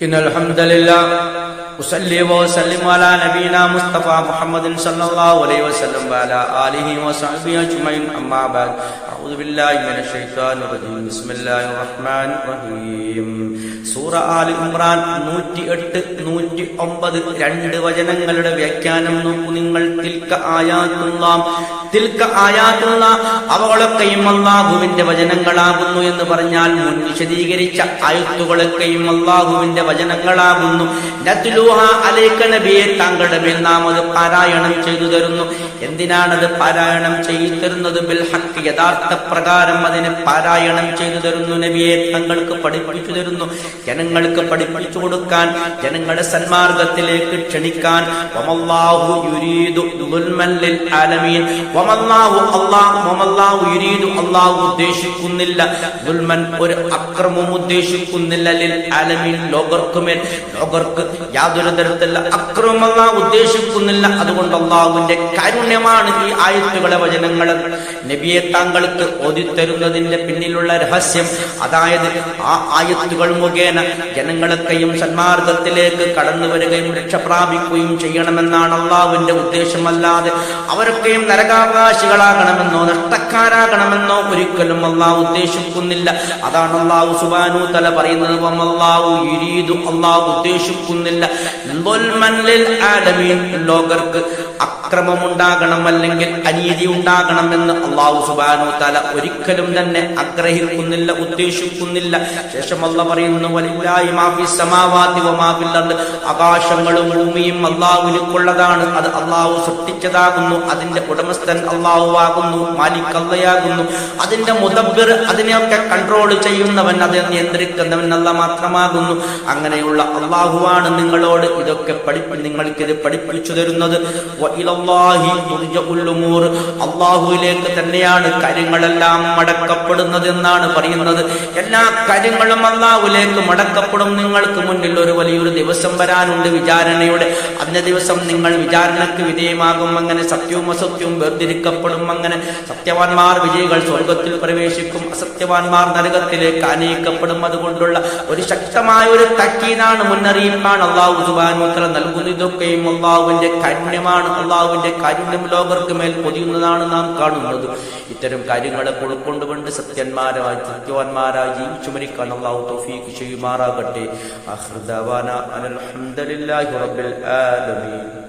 إن الحمد لله أصلي وأسلم على نبينا مصطفى محمد صلى الله عليه وسلم وعلى آله وصحبه أجمعين أما بعد أعوذ بالله من الشيطان الرجيم بسم الله الرحمن الرحيم സൂറ all Imran നൂറ്റി എട്ട് നൂറ്റി ഒമ്പത് രണ്ട് വചനങ്ങളുടെ വ്യാഖ്യാനം നോക്കൂ നിങ്ങൾ തിൽക്ക ആയാത്തുള്ളാം തിൽക്ക ആയാത്തുള്ള അവകളൊക്കെയും അള്ളാഹുവിന്റെ വചനങ്ങളാകുന്നു എന്ന് പറഞ്ഞാൽ മുൻ വിശദീകരിച്ച അയത്തുകളൊക്കെയും അള്ളാഹുവിന്റെ വചനങ്ങളാകുന്നു. നബിയെ താങ്കളുടെ മേൽ നാം അത് പാരായണം ചെയ്തു തരുന്നു. എന്തിനാണത് പാരായണം ചെയ്തു തരുന്നത്? ബിൽ ഹക്ക് യഥാർത്ഥ പ്രകാരം അതിനെ പാരായണം ചെയ്തു തരുന്നു. നബിയെ തങ്ങൾക്ക് പഠിപ്പിച്ചു തരുന്നു. ജനങ്ങൾക്ക് പഠിപ്പിച്ചു കൊടുക്കാൻ ജനങ്ങളെ സന്മാർഗത്തിലേക്ക് ക്ഷണിക്കാൻ. ആലമീൻ. അല്ലാഹു ഉദ്ദേശിക്കുന്നില്ല. ദുൽമൻ ഒരു അക്രമവും ഉദ്ദേശിക്കുന്നില്ല. ലിൽ ആലമീൻ ലോകർക്കുമേൽ ലോകർക്ക് യാതൊരു തരത്തിലുള്ള അക്രമം അല്ലാഹു ഉദ്ദേശിക്കുന്നില്ല. അതുകൊണ്ട് അള്ളാഹുവിന്റെ കാരുണ്യമാണ് ഈ ആയത്തുകളെ വചനങ്ങൾ. നബിയെ താങ്കൾക്ക് ഓതിത്തരുന്നതിന്റെ പിന്നിലുള്ള രഹസ്യം അതായത് ആ ആയത്തുകൾ മുഖേന ജനങ്ങളൊക്കെയും സന്മാർഗത്തിലേക്ക് കടന്നു വരികയും രക്ഷപ്രാപിക്കുകയും ചെയ്യണമെന്നാണ് അള്ളാഹുവിന്റെ ഉദ്ദേശമല്ലാതെ അവരൊക്കെയും നരകാവകാശികളാകണമെന്നോ നഷ്ടക്കാരാകണമെന്നോ ഒരിക്കലും അള്ളാഹു ഉദ്ദേശിക്കുന്നില്ല. അതാണ് അള്ളാഹു സുബാനു തല പറയുന്നത് അള്ളാഹു ഉദ്ദേശിക്കുന്നില്ല. ലോകർക്ക് അക്രമമുണ്ടാകണം അല്ലെങ്കിൽ അനീതി ഉണ്ടാകണം എന്ന് അള്ളാഹു സുബാനു തല ഒരിക്കലും തന്നെ ആഗ്രഹിക്കുന്നില്ല ഉദ്ദേശിക്കുന്നില്ല. ശേഷം അല്ല പറയുന്നു ആകാശങ്ങളും ഭൂമിയും അള്ളാഹുവിനുള്ളതാണ് അത് അള്ളാഹു സൃഷ്ടിച്ചതാകുന്നു. അതിന്റെ ഉടമസ്ഥൻ അള്ളാഹു ആകുന്നു മാലിക് അള്ളയാകുന്നു അതിന്റെ മുതബിർ അതിനെയൊക്കെ കൺട്രോൾ ചെയ്യുന്നവൻ അതിനെ നിയന്ത്രിക്കുന്നവൻ അല്ല മാത്രമാകുന്നു. അങ്ങനെയുള്ള അള്ളാഹുവാണ് നിങ്ങളോട് ഇതൊക്കെ പഠിപ്പി നിങ്ങൾക്കിത് പഠിപ്പിച്ചു തരുന്നത്. അള്ളാഹുവിലേക്ക് തന്നെയാണ് കാര്യങ്ങളെല്ലാം മടക്കപ്പെടുന്നത് എന്നാണ് പറയുന്നത്. എല്ലാ കാര്യങ്ങളും അള്ളാഹുലേക്ക് മടക്കപ്പെടും. നിങ്ങൾക്ക് മുന്നിൽ ഒരു വലിയൊരു ദിവസം വരാനുണ്ട് വിചാരണയുടെ. അന്ന ദിവസം നിങ്ങൾ വിചാരണക്ക് വിധേയമാകും. അങ്ങനെ സത്യവും അസത്യവും വേർതിരിക്കപ്പെടും അങ്ങനെ സത്യവാന്മാർ വിജയികൾ സ്വർഗത്തിൽ പ്രവേശിക്കും. അസത്യവാന്മാർ നരകത്തിലേക്ക് അനയിക്കപ്പെടും അതുകൊണ്ടുള്ള ഒരു ശക്തമായ ഒരു തക്കീനാണ് മുന്നറിയിപ്പാണ് അള്ളാഹു സുബാനുത്തല നൽകുന്നത് ഇതൊക്കെയും അള്ളാഹുവിന്റെ കാരുണ്യമാണ്. അള്ളാഹുവിന്റെ കാരുണ്യം ലോകർക്ക് മേൽ പൊതിയുന്നതാണ് നാം കാണുന്നത്. ഇത്തരം കാര്യങ്ങളെ ഉൾക്കൊണ്ടുകൊണ്ട് സത്യന്മാരായി സത്യവാന്മാരായി ജീവിച്ചു മരിക്കാൻ അള്ളാഹു തൗഫീഖ് ചെയ്യുമാറാകട്ടെ. അഹ്ദവാന അലഹമുല്ലാഹി റബ്ബിൽ ആലമീൻ.